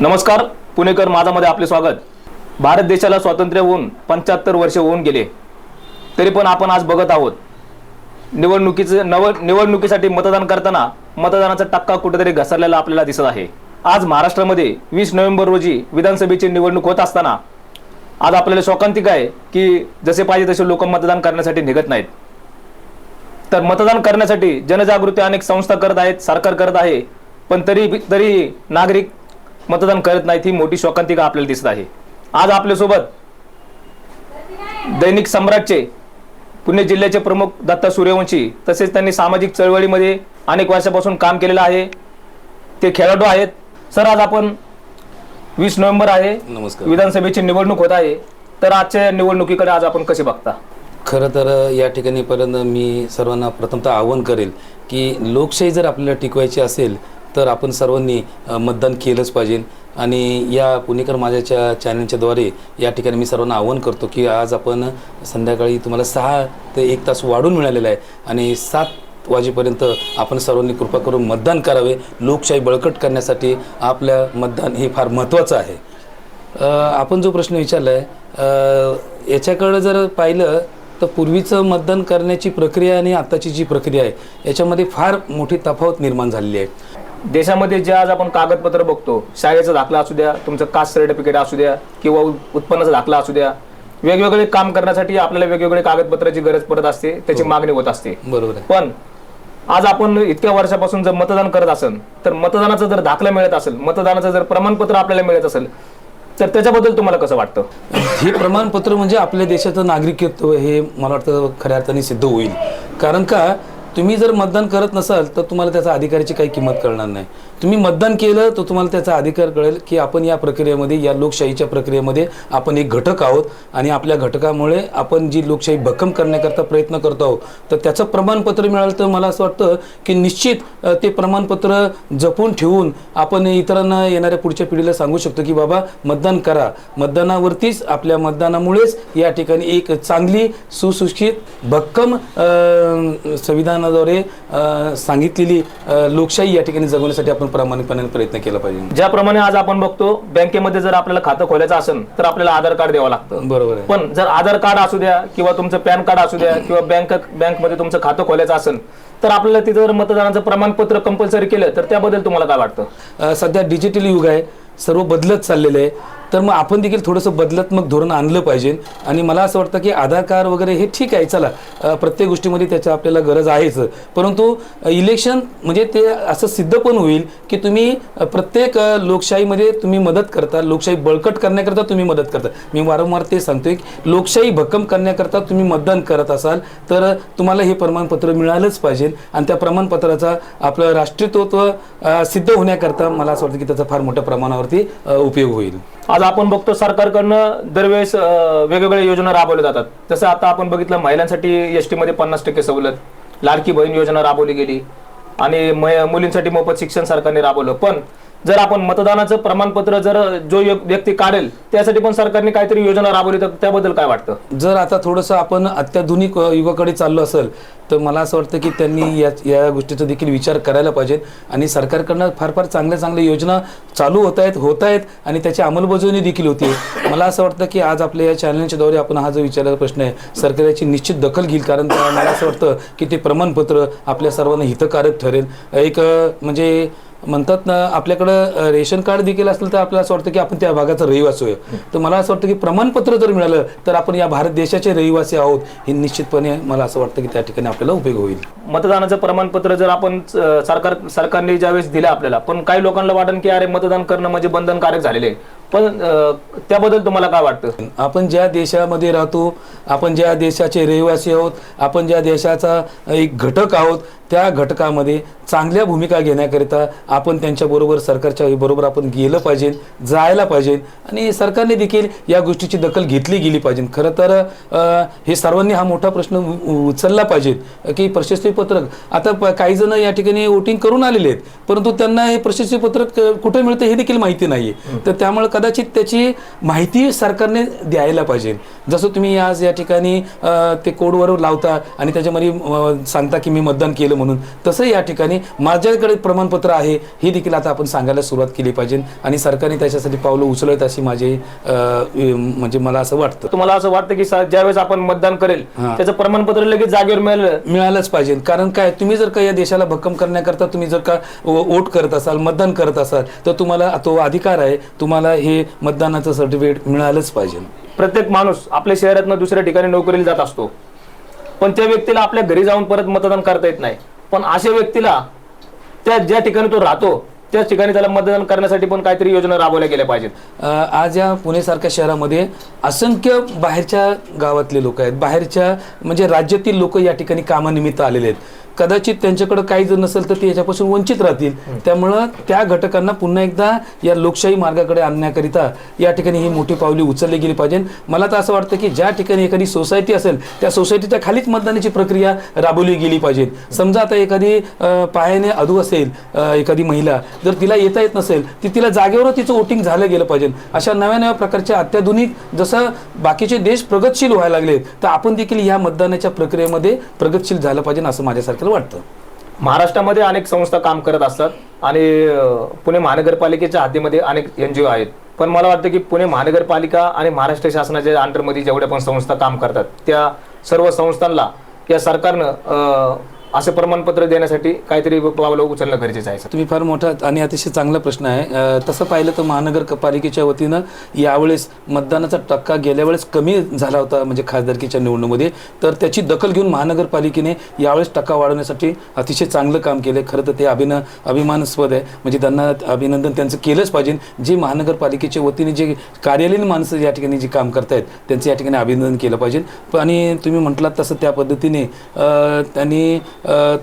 नमस्कार पुणेकर माझामध्ये आपले स्वागत. भारत देशाला स्वातंत्र्य होऊन पंच्याहत्तर वर्ष होऊन गेले. तरी पण आपण आज बघत आहोत. निवडणुकीचं नव निवडणुकीसाठी मतदान करताना मतदानाचा टक्का कुठेतरी घसरलेला आपल्याला दिसत आहे. आज महाराष्ट्रामध्ये वीस नोव्हेंबर रोजी विधानसभेची निवडणूक होत असताना आज आपल्याला शोकांतिक आहे की जसे पाहिजे तसे लोक मतदान करण्यासाठी निघत नाहीत. तर मतदान करण्यासाठी जनजागृती अनेक संस्था करत आहेत सरकार करत आहे पण तरी तरी नागरिक मतदान करत नाहीत ही मोठी शोकांतिका आपल्याला दिसत आहे. आज आपल्यासोबत दैनिक सम्राटचे पुणे जिल्ह्याचे प्रमुख दत्ता सूर्यवंशी तसेच त्यांनी सामाजिक चळवळीमध्ये अनेक वर्षापासून काम केलेलं आहे. ते खेळाडू आहेत. सर आज आपण वीस नोव्हेंबर आहे. नमस्कार. विधानसभेची निवडणूक होत आहे. तर आजच्या निवडणुकीकडे आज आपण कसे बघता? खरं तर या ठिकाणी पर्यंत मी सर्वांना प्रथमतः आवाहन करेल की लोकशाही जर आपल्याला टिकवायची असेल तर आपण सर्वांनी मतदान केलंच पाहिजे. आणि या पुणेकर माझ्याच्या चॅनलच्याद्वारे या ठिकाणी मी सर्वांना आवाहन करतो की आज आपण संध्याकाळी तुम्हाला सहा ते एक तास वाढून मिळालेला आहे. आणि सात वाजेपर्यंत आपण सर्वांनी कृपा करून मतदान करावे. लोकशाही बळकट करण्यासाठी आपल्या मतदान हे फार महत्त्वाचं आहे. आपण जो प्रश्न विचारला आहे याच्याकडं जर पाहिलं तर पूर्वीचं मतदान करण्याची प्रक्रिया आणि आत्ताची जी प्रक्रिया आहे याच्यामध्ये फार मोठी तफावत निर्माण झालेली आहे. देशामध्ये जे आज आपण कागदपत्र बघतो शाळेचा दाखला असू द्या तुमचं कास्ट सर्टिफिकेट असू द्या किंवा उत्पन्नाचा दाखला असू द्या वेगवेगळे काम करण्यासाठी आपल्याला वेगवेगळे कागदपत्राची गरज पडत असते त्याची मागणी होत असते. बरोबर पण आज आपण इतक्या वर्षापासून जर मतदान करत असेल तर मतदानाचा जर दाखला मिळत असेल मतदानाचं जर प्रमाणपत्र आपल्याला मिळत असेल तर त्याच्याबद्दल तुम्हाला कसं वाटतं? हे प्रमाणपत्र म्हणजे आपल्या देशाचं नागरिकत्व हे मला वाटतं खऱ्या अर्थाने सिद्ध होईल. कारण का? तुम्ही जर मतदान करत नसाल तर तुम्हाला त्याचा अधिकाराची काही किंमत कळणार नाही. तुम्ही मतदान केलं तर तुम्हाला त्याचा अधिकार कळेल की आपण या प्रक्रियेमध्ये या लोकशाहीच्या प्रक्रियेमध्ये आपण एक घटक आहोत. आणि आपल्या घटकामुळे आपण जी लोकशाही भक्कम करण्याकरता प्रयत्न करतो आहोत तर त्याचं प्रमाणपत्र मिळालं तर मला असं वाटतं की निश्चित ते प्रमाणपत्र जपून ठेवून आपण इतरांना येणाऱ्या पुढच्या पिढीला सांगू शकतो की बाबा मतदान करा. मतदानावरतीच आपल्या मतदानामुळेच या ठिकाणी एक चांगली सुशिक्षित भक्कम संविधान संविधानाद्वारे सांगितलेली लोकशाही या ठिकाणी जगवण्यासाठी आपण प्रामाणिकपणे प्रयत्न केला पाहिजे. ज्याप्रमाणे आज आपण बघतो बँकेमध्ये जर आपल्याला खातं खोलायचं असेल तर आपल्याला आधार कार्ड द्यावं लागतं. बरोबर पण जर आधार कार्ड असू द्या किंवा तुमचं पॅन कार्ड असू द्या किंवा बँक बँकमध्ये तुमचं खातं खोलायचं असेल तर आपल्याला तिथं जर मतदानाचं प्रमाणपत्र कंपल्सरी केलं तर त्याबद्दल तुम्हाला काय वाटतं? सध्या डिजिटल युग आहे. सर्व बदलत चाललेलं आहे. तर मग आपण देखील थोडंसं बदलात्मक धोरण आणलं पाहिजे. आणि मला असं वाटतं की आधार कार्ड वगैरे हे ठीक आहे. चला प्रत्येक गोष्टीमध्ये त्याची आपल्याला गरज आहेच. परंतु इलेक्शन म्हणजे ते असं सिद्ध पण होईल की तुम्ही प्रत्येक लोकशाहीमध्ये तुम्ही मदत करता. लोकशाही बळकट करण्याकरता तुम्ही मदत करता. मी वारंवार ते सांगतोय की लोकशाही भक्कम करण्याकरता तुम्ही मतदान करत असाल तर तुम्हाला हे प्रमाणपत्र मिळालंच पाहिजे. आणि त्या प्रमाणपत्राचा आपलं राष्ट्रीयत्व सिद्ध होण्याकरता मला असं वाटतं की त्याचा फार मोठ्या प्रमाणावरती उपयोग होईल. आज आपण बघतो सरकारकडनं दरवेळेस वेगवेगळ्या योजना राबवल्या जातात. जसं आता आपण बघितलं महिलांसाठी एसमध्ये पन्नास टक्के सवलत लाडकी बहीण योजना राबवली गेली. आणि मुलींसाठी मोफत शिक्षण सरकारने राबवलं. पण जर आपण मतदानाचं प्रमाणपत्र जर जो व्यक्ती काढेल त्यासाठी पण सरकारने काहीतरी योजना राबवली तर त्याबद्दल काय वाटतं? जर आता थोडंसं आपण अत्याधुनिक युगाकडे चाललो असेल तर मला असं वाटतं की त्यांनी या या गोष्टीचा देखील विचार करायला पाहिजे. आणि सरकारकडनं फार फार चांगल्या चांगल्या योजना चालू होत आहेत होत आहेत आणि त्याची अंमलबजावणी देखील होती. मला असं वाटतं की आज आपल्या या चॅनलच्या द्वारे आपण हा जो विचारलेला प्रश्न आहे सरकार याची निश्चित दखल घेईल. कारण मला असं वाटतं की ते प्रमाणपत्र आपल्या सर्वांना हितकारक ठरेल. एक म्हणजे म्हणतात ना आपल्याकडं रेशन कार्ड देखील असलं तर आपल्याला असं वाटतं की आपण त्या भागाचा रहिवासी आहे. तर मला असं वाटतं की प्रमाणपत्र जर मिळालं तर आपण या भारत देशाचे रहिवासी आहोत हे निश्चितपणे मला असं वाटतं की त्या ठिकाणी आपल्याला उपयोग होईल. मतदानाचं प्रमाणपत्र जर आपण सरकार सरकारने ज्यावेळेस दिलं आपल्याला पण काही लोकांना वाटन की अरे मतदान करणं म्हणजे बंधनकारक झालेले आहे. पण त्याबद्दल तुम्हाला काय वाटतं? आपण ज्या देशामध्ये राहतो आपण ज्या देशाचे रहिवासी आहोत आपण ज्या देशाचा एक घटक आहोत त्या घटकामध्ये चांगल्या भूमिका घेण्याकरिता आपण त्यांच्याबरोबर सरकारच्या बरोबर आपण गेलं पाहिजे जायला पाहिजे आणि सरकारने देखील या गोष्टीची दखल घेतली गेली पाहिजे. खरं तर हे सर्वांनी हा मोठा प्रश्न उचलला पाहिजे की प्रशस्ती पत्रक. आता प- काही जण या ठिकाणी वोटिंग करून आलेले आहेत परंतु त्यांना हे प्रशस्ती पत्रक अ, कुठे मिळतं हे देखील माहिती नाही तर त्यामुळे कदाचित त्याची माहिती सरकारने द्यायला पाहिजे. जसं तुम्ही आज या ठिकाणी ते कोडवर लावता आणि त्याच्यामध्ये सांगता की मी मतदान केलं म्हणून. तसं या ठिकाणी माझ्याकडे प्रमाणपत्र आहे हे देखील आता आपण सांगायला सुरुवात केली पाहिजे. आणि सरकारने त्याच्यासाठी पावलं उचलत अशी माझी म्हणजे मला असं वाटतं. तुम्हाला असं वाटतं की ज्यावेळेस आपण मतदान करेल. त्याचं प्रमाणपत्र लगेच जागेवर मिळालं? मिळालंच पाहिजे. कारण काय तुम्ही जर का या देशाला भक्कम करण्याकरता तुम्ही जर का वोट करत असाल मतदान करत असाल तर तुम्हाला तो अधिकार आहे तुम्हाला हे मतदानाचं सर्टिफिकेट मिळालंच पाहिजे. प्रत्येक माणूस आपल्या शहरातनं दुसऱ्या ठिकाणी नोकरीला जात असतो. पण त्या व्यक्तीला आपल्या घरी जाऊन परत मतदान करता येत नाही. पण अशा व्यक्तीला त्या ज्या ठिकाणी तो राहतो त्याच ठिकाणी त्याला मतदान करण्यासाठी पण काहीतरी योजना राबवल्या गेल्या पाहिजेत. आज या पुणेसारख्या शहरामध्ये असंख्य बाहेरच्या गावातले लोक आहेत. बाहेरच्या म्हणजे राज्यातील लोक या ठिकाणी कामानिमित्त आलेले आहेत. कदाचित त्यांच्याकडे काही जर नसेल तर ते याच्यापासून वंचित राहतील. त्यामुळं त्या घटकांना पुन्हा एकदा या लोकशाही मार्गाकडे आणण्याकरिता या ठिकाणी ही मोठी पावली उचलली गेली पाहिजे. मला तर असं वाटतं की ज्या ठिकाणी एखादी सोसायटी असेल त्या सोसायटीच्या खालीच मतदानाची प्रक्रिया राबवली गेली पाहिजे. समजा आता एखादी पायाने अधू असेल एखादी महिला जर तिला येता येत नसेल ती तिला जागेवर तिचं वोटिंग झालं गेलं पाहिजे. अशा नव्या नव्या प्रकारच्या अत्याधुनिक जसं बाकीचे देश प्रगतशील व्हायला लागलेत तर आपण देखील या मतदानाच्या प्रक्रियेमध्ये प्रगतशील झालं पाहिजे असं माझ्यासारख्याला वाटतं. महाराष्ट्रामध्ये अनेक संस्था काम करत असतात आणि पुणे महानगरपालिकेच्या हातीमध्ये अनेक एन जी ओ आहेत. पण मला वाटतं की पुणे महानगरपालिका आणि महाराष्ट्र शासनाच्या अंडरमध्ये जेवढ्या पण संस्था काम करतात त्या सर्व संस्थांना या सरकारनं असं प्रमाणपत्र देण्यासाठी काहीतरी पावलं उचलणं गरजेचं आहे तुम्ही फार मोठा आणि अतिशय चांगला प्रश्न आहे. तसं पाहिलं तर महानगरपालिकेच्या वतीनं यावेळेस मतदानाचा टक्का गेल्या वेळेस कमी झाला होता म्हणजे खासदारकीच्या निवडणुकीमध्ये. तर त्याची दखल घेऊन महानगरपालिकेने यावेळेस टक्का वाढवण्यासाठी अतिशय चांगलं काम केलं खरं तर ते अभिन अभिमानास्पद आहे. म्हणजे त्यांना अभिनंदन त्यांचं केलंच पाहिजे. जे महानगरपालिकेच्या वतीने जे कार्यालयीन माणसं या ठिकाणी जे काम करतायत त्यांचं या ठिकाणी अभिनंदन केलं पाहिजे. आणि तुम्ही म्हटलात तसं त्या पद्धतीने त्यांनी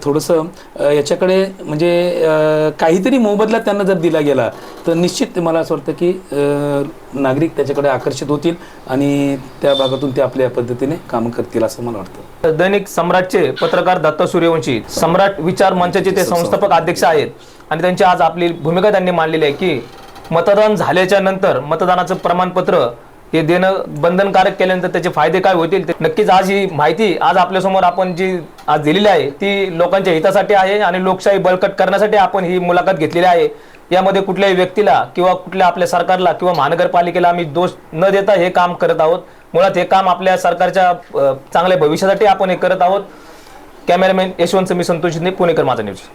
थोडंसं याच्याकडे म्हणजे काहीतरी मोबदला त्यांना जर दिला गेला तर निश्चित मला असं वाटतं की नागरिक त्याच्याकडे आकर्षित होतील आणि त्या भागातून ते आपल्या पद्धतीने काम करतील असं मला वाटतं. दैनिक सम्राटचे पत्रकार दत्ता सूर्यवंशी सम्राट विचार मंचाचे ते संस्थापक अध्यक्ष आहेत. आणि त्यांची आज आपली भूमिका त्यांनी मांडलेली आहे की मतदान झाल्याच्यानंतर मतदानाचं प्रमाणपत्र हे देणं बंधनकारक केल्यानंतर त्याचे फायदे काय होतील ते नक्कीच आज ही माहिती आज आपल्यासमोर आपण जी आज दिलेली आहे ती लोकांच्या हितासाठी आहे आणि लोकशाही बळकट करण्यासाठी आपण ही मुलाखत घेतलेली आहे. यामध्ये कुठल्याही व्यक्तीला किंवा कुठल्या आपल्या सरकारला किंवा महानगरपालिकेला आम्ही दोष न देता हे काम करत आहोत. मुळात हे काम आपल्या सरकारच्या चांगल्या भविष्यासाठी आपण हे करत आहोत. कॅमेरामॅन यशवंत मी संतोष पुणेकर माझा न्यूज.